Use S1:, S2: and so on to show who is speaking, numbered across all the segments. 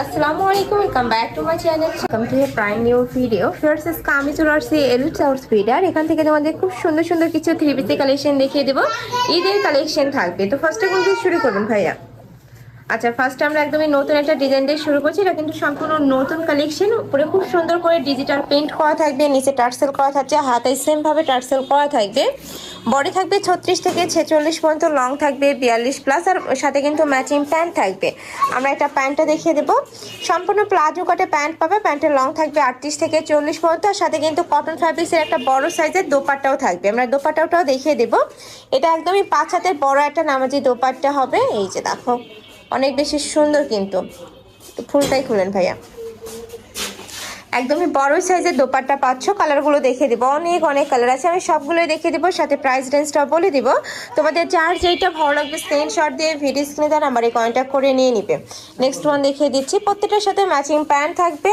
S1: আসসালামু আলাইকুম two prime new video এখান থেকে তোমাদের খুব সুন্দর সুন্দর কিছু থ্রি পিসি কালেকশন দেখিয়ে দেবো। ঈদের কালেকশন থাকবে। তো ফার্স্টে কোন শুরু করবেন ভাইয়া। আচ্ছা ফার্স্ট আমরা একদমই নতুন একটা ডিজাইন দিয়ে শুরু করছি। এটা কিন্তু সম্পূর্ণ নতুন কালেকশন উপরে খুব সুন্দর করে ডিজিটাল পেন্ট করা থাকবে, নিচে টার্সেল করা থাকছে, হাতে সেম ভাবে টার্সেল করা থাকবে। বডি থাকবে ছত্রিশ থেকে ছেচল্লিশ পর্যন্ত লং থাকবে বিয়াল্লিশ প্লাস আর সাথে কিন্তু ম্যাচিং প্যান্ট থাকবে। আমরা একটা প্যান্টটা দেখিয়ে দেবো। সম্পূর্ণ প্লাজো কাটে প্যান্ট পাবে প্যান্টের লং থাকবে আটত্রিশ থেকে চল্লিশ পর্যন্ত, আর সাথে কিন্তু কটন ফ্যাব্রিক্সের একটা বড় সাইজের দোপাট্টাও থাকবে। আমরা দোপাট্টাটাও দেখিয়ে দেবো। এটা একদমই পাঁচ হাতের বড় একটা নামাজি দোপাট্টা হবে। এই যে দেখো। অনেক বেশি সুন্দর কিন্তু। ফুলটাই খুলেন ভাইয়া। একদমই বড় সাইজের দোপাট্টা পাচ্ছ। কালারগুলো দেখিয়ে দিব। অনেক অনেক কালার আছে। আমি সবগুলোই দেখিয়ে দিব, সাথে প্রাইস রেঞ্জটাও বলে দিব। তোমাদের যার যেইটা ভালো লাগবে স্ক্রিনশট দিয়ে ভিডিও স্ক্রিনে তার নাম্বারে কন্ট্যাক্ট করে নিয়ে নিবে। নেক্সট ওয়ান দেখিয়ে দিচ্ছি। প্রত্যেকটার সাথে ম্যাচিং প্যান্ট থাকবে,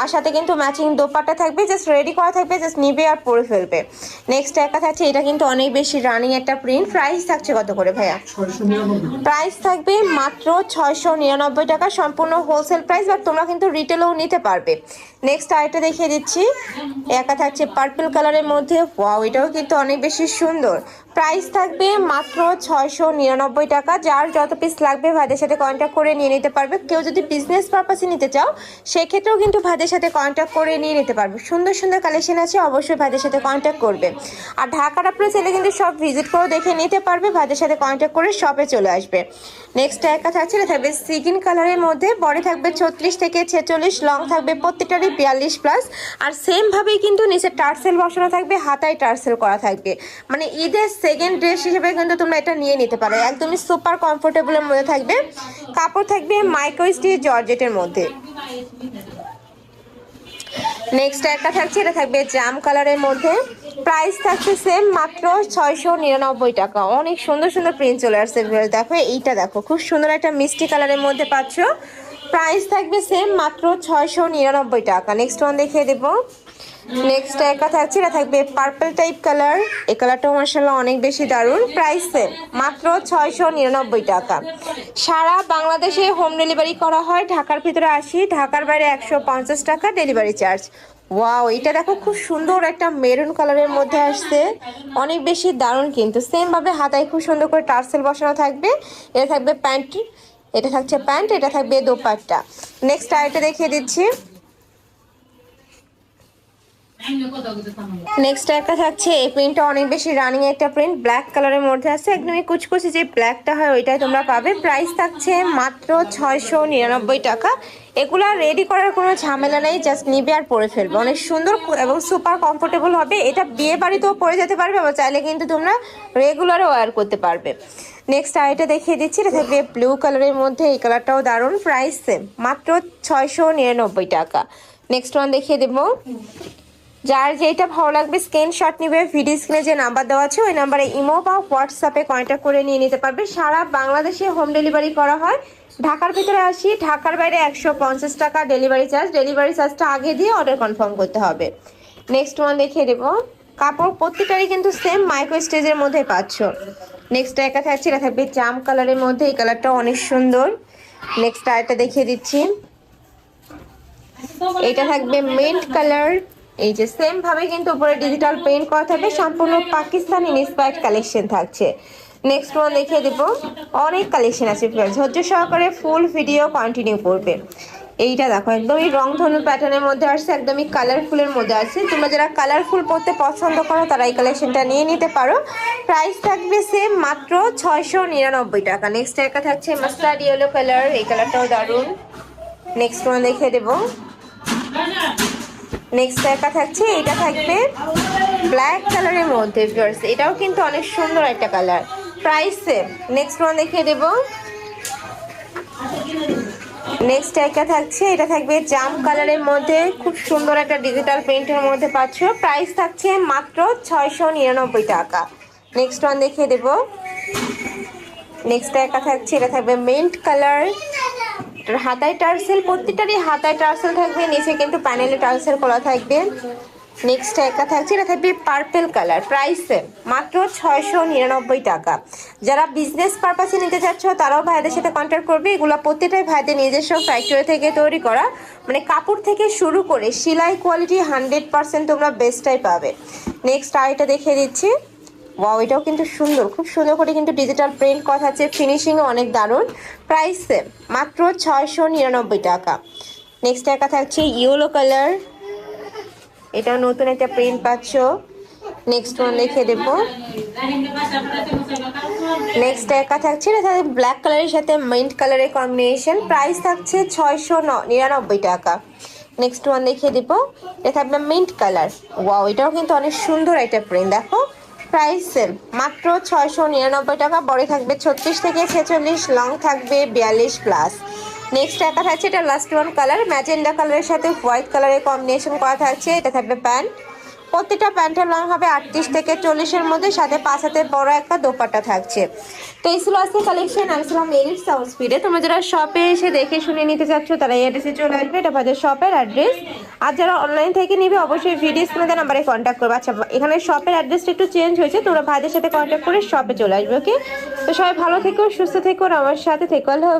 S1: আর সাথে কিন্তু ম্যাচিং দোপাট্টা থাকবে। জাস্ট রেডি করা থাকবে জাস্ট নিবে আর পরে ফেলবে। নেক্সট একা থাকছে এটা কিন্তু অনেক বেশি রানিং একটা প্রিন্ট প্রাইস থাকছে কত করে, ভাইয়া? প্রাইস থাকবে মাত্র ছয়শো নিরানব্বই টাকা। সম্পূর্ণ হোলসেল প্রাইস বাট তোমরা কিন্তু রিটেলেও নিতে পারবে। নেক্সট আরেকটা দেখিয়ে দিচ্ছি। একা থাকছে পার্পল কালারের মধ্যে। ওয়াও এটাও কিন্তু অনেক বেশি সুন্দর। প্রাইস থাকবে মাত্র ছয়শো নিরানব্বই টাকা। যার যত পিস লাগবে ভাইদের সাথে কন্ট্যাক্ট করে নিয়ে নিতে পারবে। কেউ যদি বিজনেস পারপাসে নিতে চাও, সেক্ষেত্রেও কিন্তু ভাইদের সাথে কন্ট্যাক্ট করে নিয়ে নিতে পারবে। সুন্দর সুন্দর কালেকশন আছে, অবশ্যই ভাইদের সাথে কন্ট্যাক্ট করবে। আর ঢাকার আপনার ছেলে কিন্তু সব ভিজিট করে দেখে নিতে পারবে। ভাইদের সাথে কন্ট্যাক্ট করে শপে চলে আসবে। নেক্সট একা থাকছে থাকবে সিগিন কালারের মধ্যে। বডি থাকবে ছত্রিশ থেকে ছেচল্লিশ লং থাকবে প্রত্যেকটারই বিয়াল্লিশ প্লাস আর সেমভাবেই কিন্তু নিচে টার্সেল বসানো থাকবে, হাতায় টার্সেল করা থাকবে। মানে ঈদের সেকেন্ড ড্রেস হিসেবে কিন্তু তোমরা এটা নিয়ে নিতে পারো। একদমই সুপার কমফোর্টেবলের মধ্যে থাকবে। কাপড় থাকবে মাইক্রো স্টিচ জর্জেটের মধ্যে। নেক্সট একটা থাকছে, এটা থাকবে জাম কালারের মধ্যে। প্রাইস থাকছে সেম মাত্র ছয়শো নিরানব্বই টাকা। অনেক সুন্দর সুন্দর প্রিন্ট চলে আসছে দেখো, এইটা দেখো, খুব সুন্দর একটা মিষ্টি কালারের মধ্যে পাচ্ছ। প্রাইস থাকবে সেম মাত্র ছয়শো নিরানব্বই টাকা। নেক্সট ওয়ান দেখিয়ে দেবো। নেক্সট একটা থাকছে এটা থাকবে পার্পল টাইপ কালার এই কালারটাও মার্শাল্লাহ অনেক বেশি দারুণ। প্রাইস সেম মাত্র ছয়শো নিরানব্বই টাকা। সারা বাংলাদেশে হোম ডেলিভারি করা হয়। ঢাকার ভিতরে আসি, ঢাকার বাইরে একশো পঞ্চাশ টাকা ডেলিভারি চার্জ ওয়াও এটা দেখো খুব সুন্দর একটা মেরুন কালারের মধ্যে আসছে। অনেক বেশি দারুণ কিন্তু। সেমভাবে হাতায় খুব সুন্দর করে টার্সেল বসানো থাকবে। এটা থাকবে প্যান্ট এটা থাকছে প্যান্ট এটা থাকবে দোপাট্টা। নেক্সট আরেকটা দেখিয়ে দিচ্ছি। নেক্সট একটা থাকছে, এই প্রিন্টটা অনেক বেশি রানিং একটা প্রিন্ট ব্ল্যাক কালারের মধ্যে আছে, একদমই কুচকুচি যে ব্ল্যাকটা হয় ওইটাই তোমরা পাবে। প্রাইস থাকছে মাত্র ছয়শো নিরানব্বই টাকা। এগুলো রেডি করার কোনো ঝামেলা নেই জাস্ট নিবে আর পরে ফেলবে। অনেক সুন্দর এবং সুপার কমফোর্টেবল হবে, এটা বিয়ে বাড়িতেও পরে যেতে পারবে, আবার চাইলে কিন্তু তোমরা রেগুলারও ওয়্যার করতে পারবে। নেক্সট আইটা দেখিয়ে দিচ্ছি, এটা থাকবে ব্লু কালারের মধ্যে, এই কালারটাও দারুণ। প্রাইস সেম মাত্র ছয়শো নিরানব্বই টাকা। নেক্সট ওয়ান দেখিয়ে দেবো। যার যেটা ভালো লাগবে স্ক্রিনশট নিবে ভিডিও স্ক্রিনে যে নাম্বার দেওয়া আছে, ওই নাম্বারে ইমো বা হোয়াটসঅ্যাপে কন্ট্যাক্ট করে নিয়ে নিতে পারবে। সারা বাংলাদেশে হোম ডেলিভারি করা হয়। ঢাকার ভিতরে আসি, ঢাকার বাইরে একশো পঞ্চাশ টাকা ডেলিভারি চার্জ ডেলিভারি চার্জটা আগে দিয়ে অর্ডার কনফার্ম করতে হবে। নেক্সট ওয়ান দেখিয়ে দেবো। কাপড় প্রত্যেকটারই কিন্তু সেম মাইক্রো স্টেজের মধ্যে পাচ্ছ। নেক্সট একা থাকছে এটা থাকবে জাম কালারের মধ্যে। এই কালারটা অনেক সুন্দর। নেক্সট আরেকটা দেখিয়ে দিচ্ছি। এটা থাকবে মিন্ট কালার এই যে সেম ভাবে কিন্তু উপরে ডিজিটাল পেইন্ট করা থাকবে, সম্পূর্ণ পাকিস্তানি ইন্সপায়ার্ড কালেকশন থাকছে। নেক্সট ওয়ান দেখিয়ে দেবো। অনেক কালেকশন আছে। ধৈর্য সহকারে ফুল ভিডিও কন্টিনিউ করবে। এইটা দেখো, একদমই রং ধনু প্যাটার্নের মধ্যে আসছে, একদমই কালারফুলের মধ্যে আছে তোমরা যারা কালারফুল পরতে পছন্দ করো, তারা এই কালেকশনটা নিয়ে নিতে পারো। প্রাইস থাকবে সেম মাত্র ছয়শো নিরানব্বই টাকা। নেক্সট একটা থাকছে মাস্টার্ড ইয়েলো কালার এই কালারটাও দারুণ। নেক্সট ওয়ান দেখিয়ে দেবো। নেক্সট একা থাকছে এটা থাকবে ব্ল্যাক কালারের মধ্যে ভিউয়ার্স এটাও কিন্তু অনেক সুন্দর একটা colour price same next one দেখিয়ে দেবো। নেক্সট একা থাকছে, এটা থাকবে জাম কালারের মধ্যে। খুব সুন্দর একটা ডিজিটাল প্রিন্টের মধ্যে পাচ্ছ। প্রাইস থাকছে মাত্র ছয়শো নিরানব্বই টাকা। নেক্সট ওয়ান দেখিয়ে দেবো। নেক্সট একা থাকছে, এটা থাকবে মিন্ট কালার হাতায় টার্সেল, প্রত্যেকটারই হাতায় টার্সেল থাকবে, নিচে কিন্তু প্যানেলে টার্সেল করা থাকবে। নেক্সট একটা থাকছে, এটা থাকবে পার্পেল কালার প্রাইস মাত্র ছয়শো নিরানব্বই টাকা। যারা বিজনেস পারপাসে নিতে চাচ্ছ, তারাও ভাইদের সাথে কন্ট্যাক্ট করবে। এগুলো প্রত্যেকটাই ভাইদের নিজস্ব ফ্যাক্টরি থেকে তৈরি করা। মানে কাপড় থেকে শুরু করে, সেলাই কোয়ালিটি হান্ড্রেড পার্সেন্ট তোমরা বেস্টটাই পাবে। নেক্সট আইটা দেখিয়ে দিচ্ছি। ওয়াও এটাও কিন্তু সুন্দর। খুব সুন্দর করে কিন্তু ডিজিটাল প্রিন্ট করা আছে। ফিনিশিংও অনেক দারুণ। প্রাইস সেম মাত্র ছয়শো নিরানব্বই টাকা। নেক্সট একা থাকছে ইয়েলো কালার এটাও নতুন একটা প্রিন্ট পাচ্ছ। নেক্সট ওয়ান লিখে দেবো। নেক্সট একা থাকছে এটা থাকছে ব্ল্যাক কালারের সাথে মিন্ট কালারের কম্বিনেশন প্রাইস থাকছে ছয়শো নিরানব্বই টাকা। নেক্সট ওয়ান দেখিয়ে দিব। এটা থাকবে মিন্ট কালার ওয়াও এটাও কিন্তু অনেক সুন্দর একটা প্রিন্ট দেখো প্রাইস সেম মাত্র ছয়শো নিরানব্বই টাকা, বড় থাকবে ছত্রিশ থেকে ছেচল্লিশ, লং থাকবে বিয়াল্লিশ প্লাস। নেক্সট একটা থাকছে, এটা লাস্ট ওয়ান কালার ম্যাজেন্ডা কালারের সাথে হোয়াইট কালারের কম্বিনেশন করা থাকছে, এটা থাকবে প্যান্ট। প্রত্যেকটা প্যান্টের লং হবে আটত্রিশ থেকে চল্লিশের মধ্যে, সাথে পাঁচ হাতে বড় একটা দোপাট্টা থাকছে। তো এই ছিল আজকে কালেকশন আমি ছিলাম মেরিট সাউন্ড স্পিডে তোমরা যারা শপে এসে দেখে শুনে নিতে চাচ্ছ, তারা এই অ্যাড্রেসে চলে আসবে। এটা আমাদের শপের অ্যাড্রেস আর যারা অনলাইন থেকে নিবে, অবশ্যই ভিডিও স্ক্রিনে নাম্বারে কন্ট্যাক্ট করবে। আচ্ছা এখানে শপের অ্যাড্রেসটা একটু চেঞ্জ হয়েছে, তোমরা ভাইদের সাথে কন্ট্যাক্ট করে শপে চলে আসবে ওকে তো সবাই ভালো থেকো, সুস্থ থেকো আমার সাথে থেকো। আল্লাহ